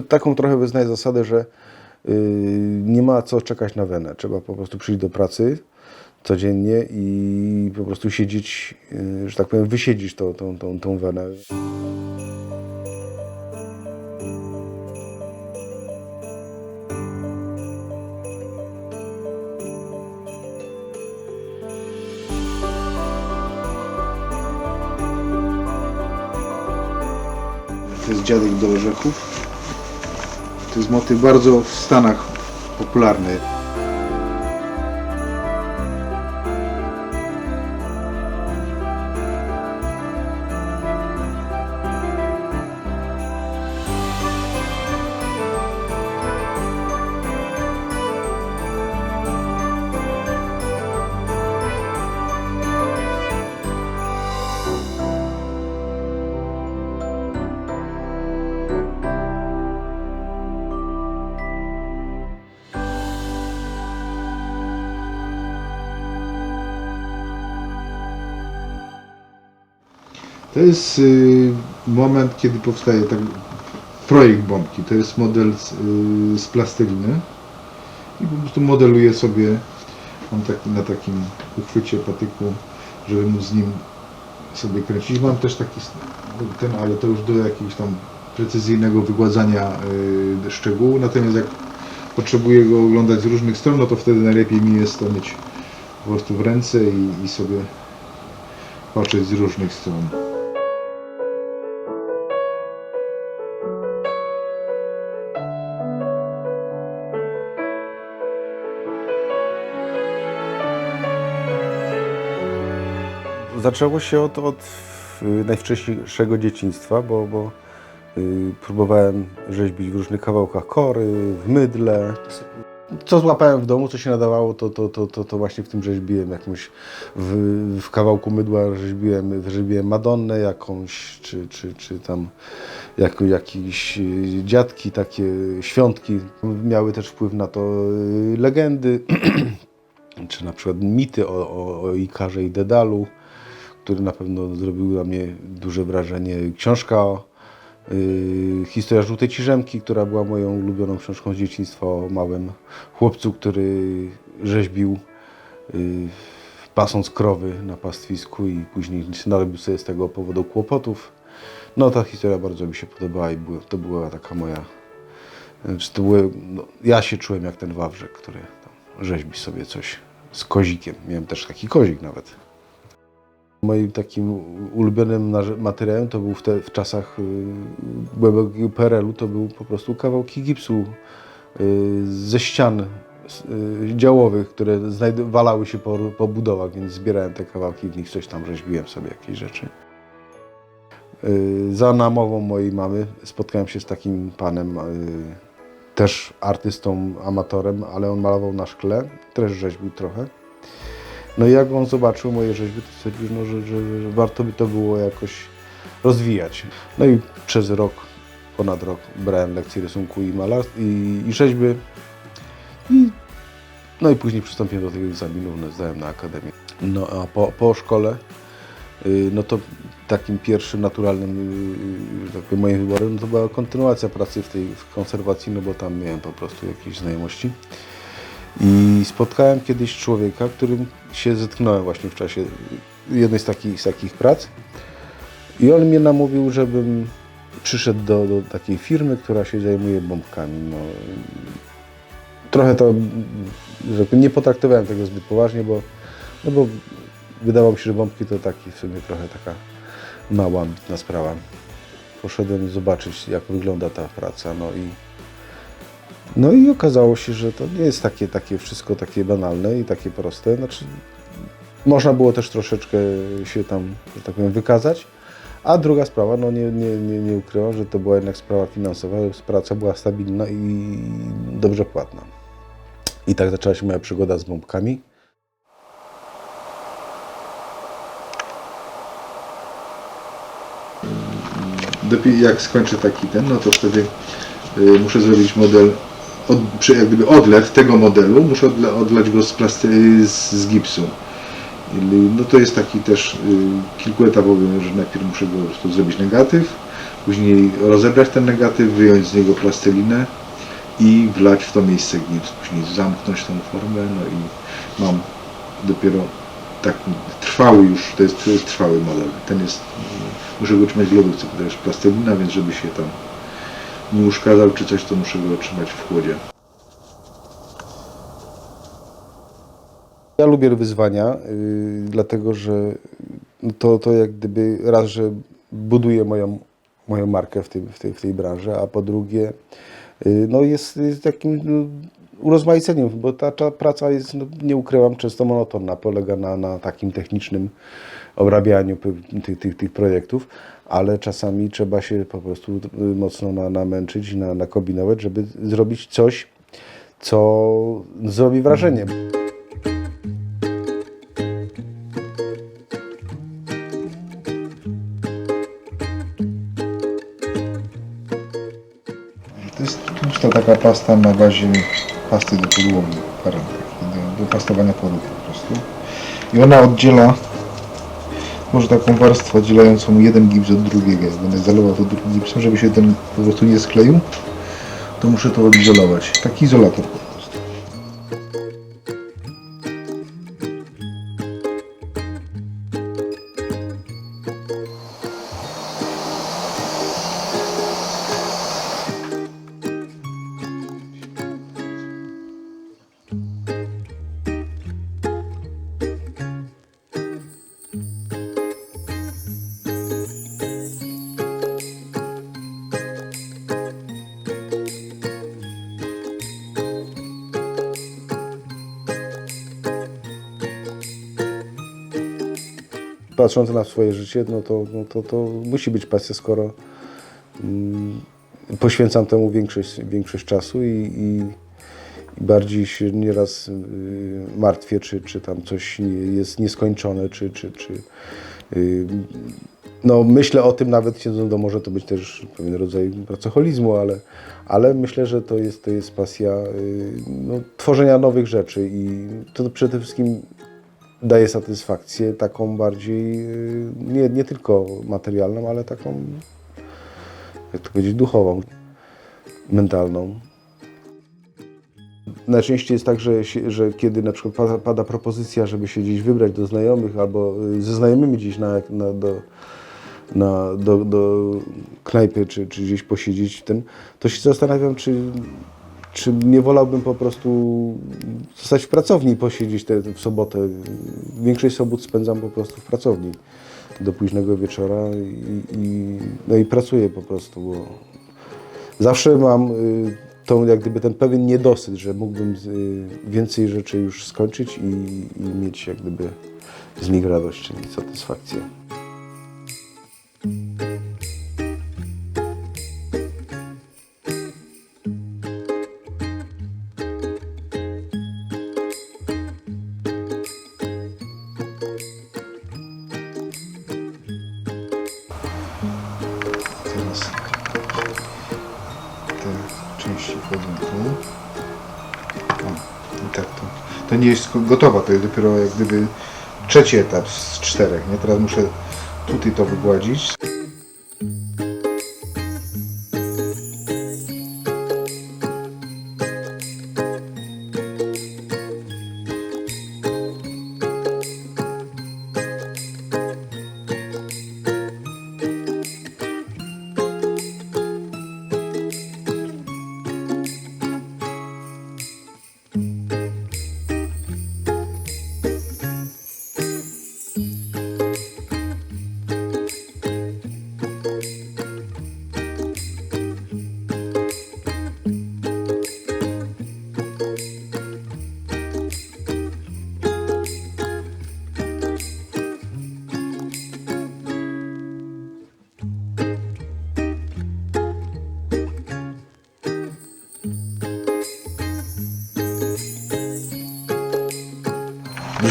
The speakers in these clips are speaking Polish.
Taką trochę wyznaję zasadę, że yy, nie ma co czekać na wenę. Trzeba po prostu przyjść do pracy codziennie i po prostu siedzieć, yy, że tak powiem, wysiedzieć tą, tą, tą, tą wenę. To jest Dziadek do Orzechów. To jest motyw bardzo w Stanach popularny. To jest y, moment, kiedy powstaje tak, projekt bombki. To jest model z, y, z plasteliny i po prostu modeluję sobie mam taki, na takim uchwycie patyku, żeby móc z nim sobie kręcić. Mam też taki ten, ale to już do jakiegoś tam precyzyjnego wygładzania y, szczegółu. Natomiast jak potrzebuję go oglądać z różnych stron, no to wtedy najlepiej mi jest to mieć po prostu w ręce i, i sobie patrzeć z różnych stron. Zaczęło się od, od y, najwcześniejszego dzieciństwa, bo, bo y, próbowałem rzeźbić w różnych kawałkach kory, w mydle. Co złapałem w domu, co się nadawało, to, to, to, to, to właśnie w tym rzeźbiłem jakąś, w, w kawałku mydła rzeźbiłem, rzeźbiłem Madonnę jakąś, czy, czy, czy tam jako, jakieś y, dziadki, takie świątki. Miały też wpływ na to legendy, czy na przykład mity o, o, o Ikarze i Dedalu który na pewno zrobił na mnie duże wrażenie. Książka y, Historia Żółtej Ciżemki, która była moją ulubioną książką z dzieciństwa o małym chłopcu, który rzeźbił y, pasąc krowy na pastwisku i później narobił sobie z tego powodu kłopotów. No ta historia bardzo mi się podobała i była, to była taka moja... Znaczy to były, no, ja się czułem jak ten Wawrzek, który tam rzeźbi sobie coś z kozikiem. Miałem też taki kozik nawet. Moim takim ulubionym materiałem to był w, te, w czasach y, głębokiego PRL-u, to był po prostu kawałki gipsu y, ze ścian y, działowych, które walały się po, po budowach, więc zbierałem te kawałki w nich coś tam rzeźbiłem sobie, jakieś rzeczy. Za namową mojej mamy spotkałem się z takim panem, też artystą, amatorem, ale on malował na szkle, też rzeźbił trochę. No i jak on zobaczył moje rzeźby, to stwierdził, no, że, że, że warto by to było jakoś rozwijać. No i przez rok, ponad rok brałem lekcje rysunku i malarstwa i, i rzeźby. I, no i później przystąpiłem do tych egzaminów, no, zdałem na akademię. No a po, po szkole, y, no to takim pierwszym naturalnym y, tak powiem, moim wyborem no to była kontynuacja pracy w tej w konserwacji, no bo tam miałem po prostu jakieś znajomości. I spotkałem kiedyś człowieka, którym się zetknąłem właśnie w czasie jednej z takich, z takich prac. I on mnie namówił, żebym przyszedł do, do takiej firmy, która się zajmuje bombkami. No, trochę to, nie potraktowałem tego zbyt poważnie, bo, no bo wydawało mi się, że bombki to taki w sumie trochę taka mała, ambitna sprawa. Poszedłem zobaczyć, jak wygląda ta praca, no i no i okazało się, że to nie jest takie, takie wszystko takie banalne i takie proste. Znaczy, można było też troszeczkę się tam, że tak powiem, wykazać. A druga sprawa, no nie, nie, nie, nie ukrywam, że to była jednak sprawa finansowa, praca była stabilna i dobrze płatna. I tak zaczęła się moja przygoda z bombkami. Jak skończę taki ten, no to wtedy y, muszę zrobić model, od, jak gdyby odlew tego modelu, muszę odle, odlać go z, plasty, z, z gipsu. No to jest taki też y, kilkuetapowy, że najpierw muszę go po prostu zrobić negatyw, Później rozebrać ten negatyw, wyjąć z niego plastelinę i wlać w to miejsce gips. Później zamknąć tą formę, no i mam dopiero taki trwały już, to jest, to jest trwały model. Ten jest, muszę go trzymać w lodówce, bo to jest plastelina, więc żeby się tam nie uszkadzał czy coś, to muszę go trzymać w chłodzie. Ja lubię wyzwania, y, dlatego że to, to jak gdyby raz, że buduje moją, moją markę w tej, w, tej, w tej branży, a po drugie y, no jest, jest takim no, urozmaiceniem, bo ta, ta praca jest, no, nie ukrywam, często monotonna, polega na, na takim technicznym obrabianiu tych, tych, tych projektów, ale czasami trzeba się po prostu y, mocno na, namęczyć, na, nakombinować, żeby zrobić coś, co zrobi wrażenie. To jest taka pasta na bazie pasty do podłogi, do, do pastowania podłóg po prostu. I ona oddziela, może taką warstwę oddzielającą jeden gips od drugiego. Jak będę zalewał to drugim gipsem, żeby się ten po prostu nie skleił, to muszę to odizolować. Taki izolator patrząc na swoje życie, no to, no to, to musi być pasja, skoro mm, poświęcam temu większość, większość czasu i, i, i bardziej się nieraz y, martwię, czy, czy tam coś nie, jest nieskończone, czy, czy, czy y, no myślę o tym nawet siedząc do może to być też pewien rodzaj pracoholizmu, ale, ale myślę, że to jest, to jest pasja y, no, tworzenia nowych rzeczy i to przede wszystkim daje satysfakcję taką bardziej, y, nie, nie tylko materialną, ale taką, jak to powiedzieć, duchową, mentalną. Najczęściej jest tak, że, że kiedy na przykład pada, pada propozycja, żeby się gdzieś wybrać do znajomych albo y, ze znajomymi gdzieś na, na, do, na, do, do knajpy czy, czy gdzieś posiedzieć, to się zastanawiam, czy, czy nie wolałbym po prostu zostać w pracowni i posiedzieć te, w sobotę. Większość sobot spędzam po prostu w pracowni do późnego wieczora i, i, no i pracuję po prostu, bo zawsze mam y, tą, jak gdyby ten pewien niedosyt, że mógłbym y, więcej rzeczy już skończyć i, i mieć jak gdyby z nich radość, czyli satysfakcję. To. Nie jest gotowa, to jest dopiero jak gdyby trzeci etap z czterech. Nie? Teraz muszę tutaj to wygładzić.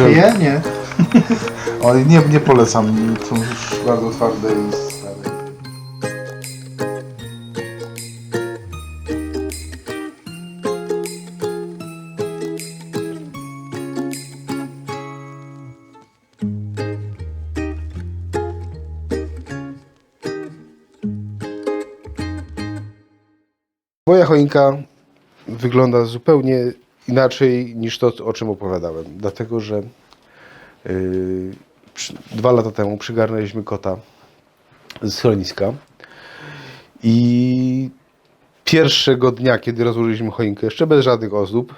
Że- Nie, nie. O, nie, nie polecam. Są już bardzo twarde i stare. Moja choinka wygląda zupełnie inaczej niż to, o czym opowiadałem. Dlatego, że yy, dwa lata temu przygarnęliśmy kota z schroniska i pierwszego dnia, kiedy rozłożyliśmy choinkę, jeszcze bez żadnych ozdób,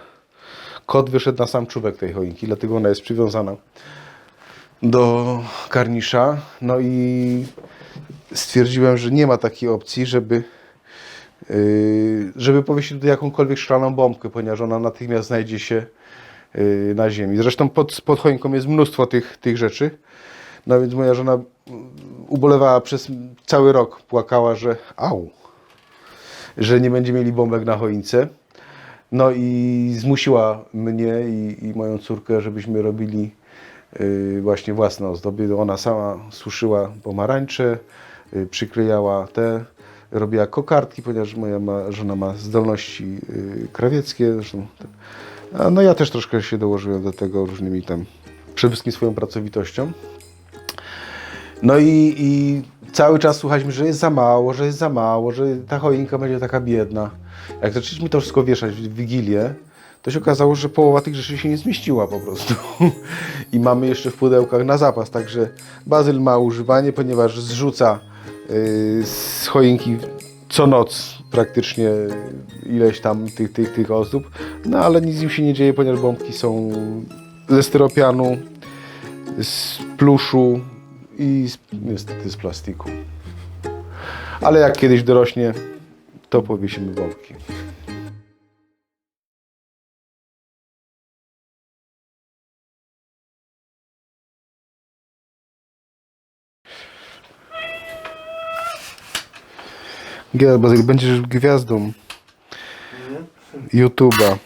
kot wyszedł na sam czubek tej choinki, dlatego ona jest przywiązana do karnisza. No i stwierdziłem, że nie ma takiej opcji, żeby żeby powiesić tutaj jakąkolwiek szklaną bombkę, ponieważ ona natychmiast znajdzie się yy, na ziemi. Zresztą pod, pod choinką jest mnóstwo tych, tych rzeczy. No więc moja żona mm, ubolewała przez cały rok, płakała, że au, że nie będzie mieli bombek na choince. No i zmusiła mnie i, i moją córkę, żebyśmy robili yy, właśnie własne ozdoby. Ona sama suszyła pomarańcze, yy, przyklejała te, robiła kokardki, ponieważ moja ma, żona ma zdolności yy, krawieckie. Zresztą, no ja też troszkę się dołożyłem do tego różnymi tam, przede wszystkim swoją pracowitością. No i, i cały czas słuchaliśmy, że jest za mało, że jest za mało, że ta choinka będzie taka biedna. Jak zaczęliśmy to wszystko wieszać w Wigilię, to się okazało, że połowa tych rzeczy się nie zmieściła po prostu. I mamy jeszcze w pudełkach na zapas, także Bazyl ma używanie, ponieważ zrzuca z choinki co noc praktycznie ileś tam tych, tych, tych ozdób, no ale nic im się nie dzieje, ponieważ bombki są ze styropianu, z pluszu i z, niestety z plastiku. Ale jak kiedyś dorośnie, to powiesimy bombki. Bazyl, będziesz gwiazdą YouTube'a.